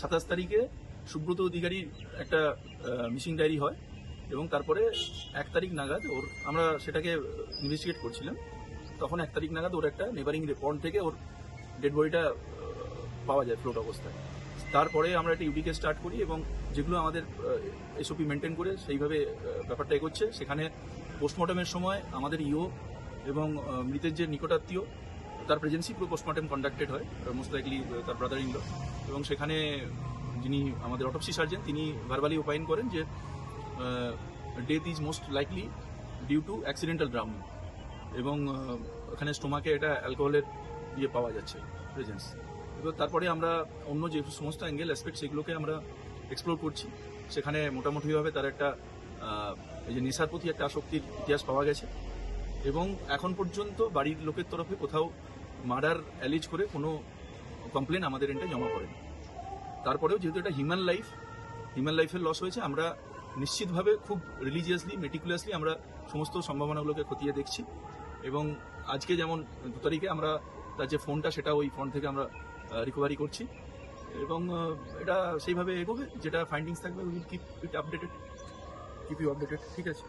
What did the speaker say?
সাতাশ তারিখে সুব্রত অধিকারীর একটা মিসিং ডায়েরি হয় এবং তারপরে এক তারিখ নাগাদ ওর, আমরা সেটাকে ইনভেস্টিগেট করছিলাম। তখন এক তারিখ নাগাদ ওর একটা নেবারিং পন্ড থেকে ওর ডেড বডিটা পাওয়া যায় ফ্লোট অবস্থায়। তারপরে আমরা একটা ইউডিকে স্টার্ট করি এবং যেগুলো আমাদের এসওপি মেনটেন করে সেইভাবে ব্যাপারটা এগোচ্ছে। সেখানে পোস্টমর্টমের সময় আমাদের ইও এবং মৃতের যে নিকটাত্মীয় তার প্রেজেন্সি পুরো পোস্টমর্টেম কন্ডাক্টেড হয় মোস্ট লাইকলি তার ব্রাদার ইন এবং সেখানে যিনি আমাদের অটোপসি সার্জন তিনি ভার্বালি ওপাইন করেন যে death is most likely due to accidental drowning এবং ওখানে স্টোমাকে এটা অ্যালকোহলের ইয়ে পাওয়া যাচ্ছে প্রেজেন্স এবার তারপরে আমরা অন্য যে সমস্ত অ্যাঙ্গেল অ্যাসপেক্ট সেগুলোকে আমরা এক্সপ্লোর করছি। সেখানে মোটামুটিভাবে তার একটা এই যে নেশার প্রতি একটা আসক্তির ইতিহাস পাওয়া গেছে। এবং এখন পর্যন্ত বাড়ির লোকের তরফে কোথাও মার্ডার অ্যালিজ করে কোনো কমপ্লেন আমাদের এন্টে জমা পড়েনি তারপরেও যেহেতু এটা হিউম্যান লাইফ, হিউম্যান লাইফের লস হয়েছে, আমরা নিশ্চিতভাবে খুব রিলিজিয়াসলি মেটিকুলাসলি আমরা সমস্ত সম্ভাবনাগুলোকে খতিয়ে দেখছি। এবং আজকে যেমন দু তারিখে আমরা তার যে ফোনটা সেটা ওই ফোন থেকে আমরা রিকভারি করছি। এবং এটা সেইভাবে এগোবে, যেটা ফাইন্ডিংস থাকবে will keep it updated keep you updated ঠিক আছে?